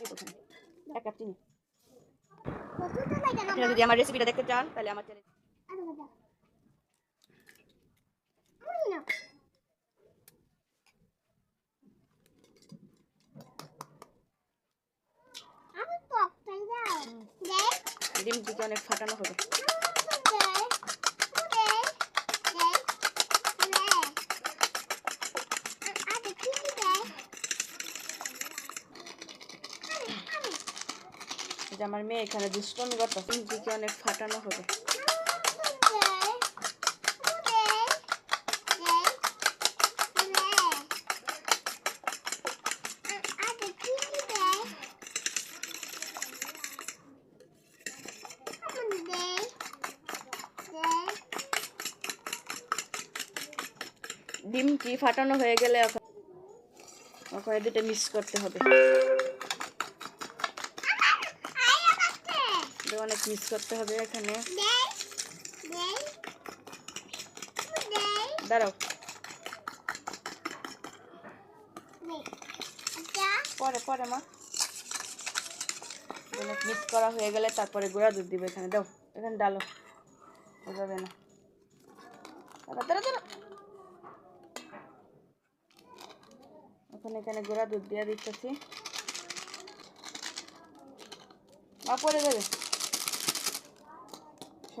এক কাপ চিনি। আপনারা যদি আমার রেসিপিটা দেখতে চান তাহলে আমার চ্যানেল অনেক ফাটানো হবে যে আমার মেয়ে এখানে দুষ্টমি করতেছে দিকে অনেক ফাটানো হবে ডিমটি ফাটানো হয়ে গেলে ওখানে দুটো মিক্স করতে হবে। অনেক মিক্স করতে হবে এখানে দাঁড়াও পরে পরে মা অনেক মিক্স করা হয়ে গেলে তারপরে গুঁড়া দুধ দিবে এখানে দাও এখানে ডালো যাবে না দাঁড়া দাঁড়া দাঁড়া এখন এখানে গুঁড়া দুধ দিয়ে দিতেছি মা পড়ে যাবে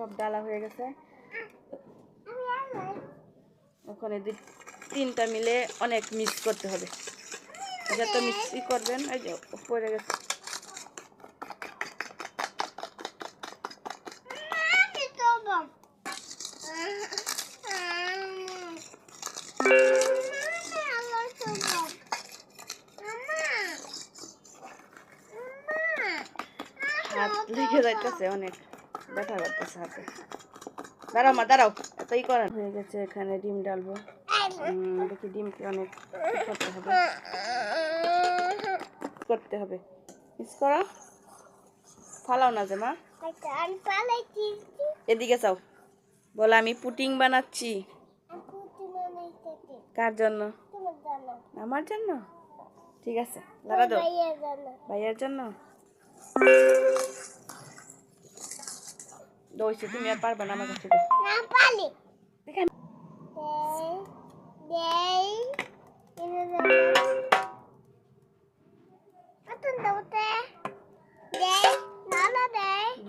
সব ডালা হয়ে গেছে। ওখানে তিনটা মিলে অনেক মিক্স করতে হবে। যত মিক্সই করবেন, এই যে পড়ে গেছে। লেগে যাইতেছে অনেক। ব্যথা করতেছে হাতে। দাঁড়াও মা দাঁড়াও এতই করেন হয়ে গেছে এখানে ডিম ডালবো। দেখি ডিমকে অনেক করতে হবে। করতে হবে। মিস করো। ফালাও না যে মা। এদিকে চাও বলো আমি পুটিং বানাচ্ছি। কার জন্য? আমার জন্য? ঠিক আছে দাঁড়া দাও ভাইয়ার জন্য? দইছে তুমি আর পারবে না আমার কাছে। দেখেন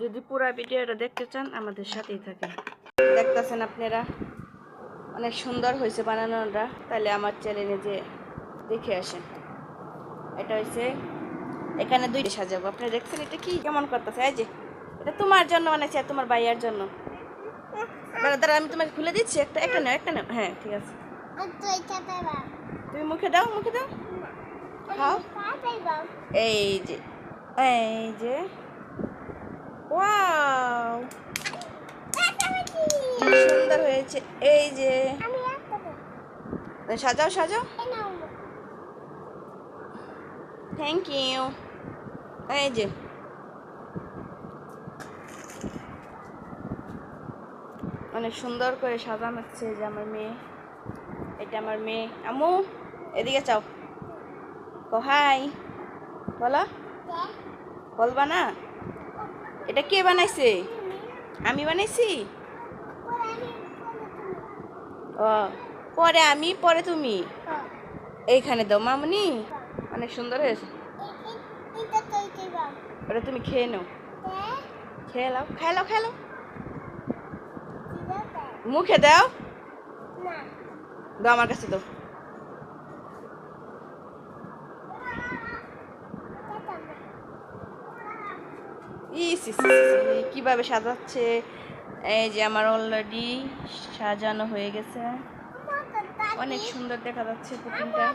যদি পুরো ভিডিওটা দেখতে চান আমাদের সাথেই থাকেন। দেখতেছেন আপনারা? অনেক সুন্দর হয়েছে বানানোটা। তাহলে আমার চ্যানেলে যে দেখে আসেন। এটা হয়েছে এখানে দুইটা সাজাবো। আপনি দেখছেন এটা কি? কেমন করতেছে? এই যে। এটা তোমার জন্য বানাইছি আর তোমার ভাইয়ার জন্য। দাঁড়া আমি তোমাকে খুলে দিচ্ছি। একটা একটা নাও একটা নাও। হ্যাঁ ঠিক আছে। তুমি মুখে দাও মুখে দাও। খাও। এই যে এই যে। ওয়াও। সুন্দর হয়েছে। এই যে। সাজাও সাজাও। থ্যাংক ইউ এই যে। অনেক সুন্দর করে সাজানো হচ্ছে যে আমার মেয়ে। এটা আমার মেয়ে। আমু এদিকে চাও ও হাই। বলো। বলবা না? এটা কে বানাইছে? আমি বানাইছি? ও পরে আমি পরে তুমি। এইখানে দাও মামনি। অনেক সুন্দর হয়েছে। ওটা তুমি খেয়ে নাও। খেয়ে নাও খাই লাও খাই লাও মুখে দাও। দাও আমার কাছে দাও। কীভাবে সাজাচ্ছে? এই যে আমার অলরেডি সাজানো হয়ে গেছে। অনেক সুন্দর দেখা যাচ্ছে পুটিংটা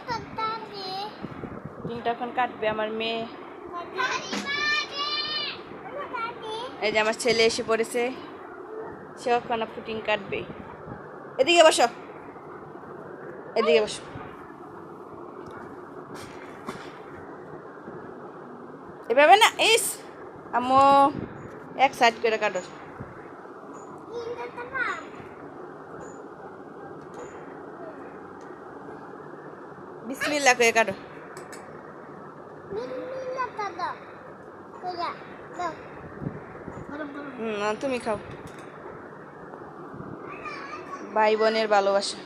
পুটিংটা এখন কাটবে আমার মেয়ে। এই যে আমার ছেলে এসে পড়েছে। সে ওখানে পুটিং কাটবে। এদিকে বসো। এদিকে বসো। এভাবে না ইস আম্মু এক সাইড করে কাটো। বিসমিল্লা করে কাটো। হুম তুমি খাও। ভাই বোনের ভালোবাসা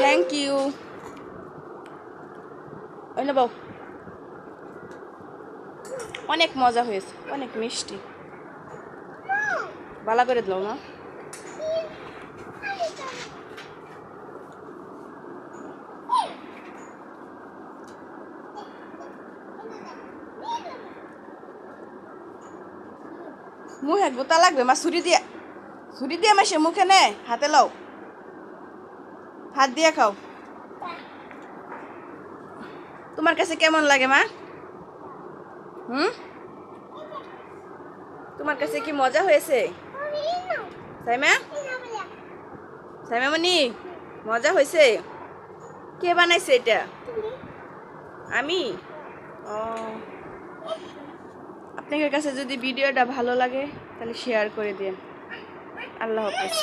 থ্যাংক ইউ বাবু অনেক মজা হয়েছে, অনেক মিষ্টি। ভালো করে দিলাম না। মুখে গোতা লাগবে, মা, ছুরি দিয়ে। ছুরি দিয়ে মাসে মুখে নে, হাতে লও। হাত দিয়ে খাও। তোমার কাছে কেমন লাগে, মা? হুম? তোমার কাছে কি মজা হয়েছে। সাইমা? এই সাইমা মনি মজা হয়েছে? কে বানাইছে এটা? আমি? ও। আপনাদের কাছে যদি ভিডিওটা ভালো লাগে তাহলে শেয়ার করে দিন আল্লাহ হাফেজ।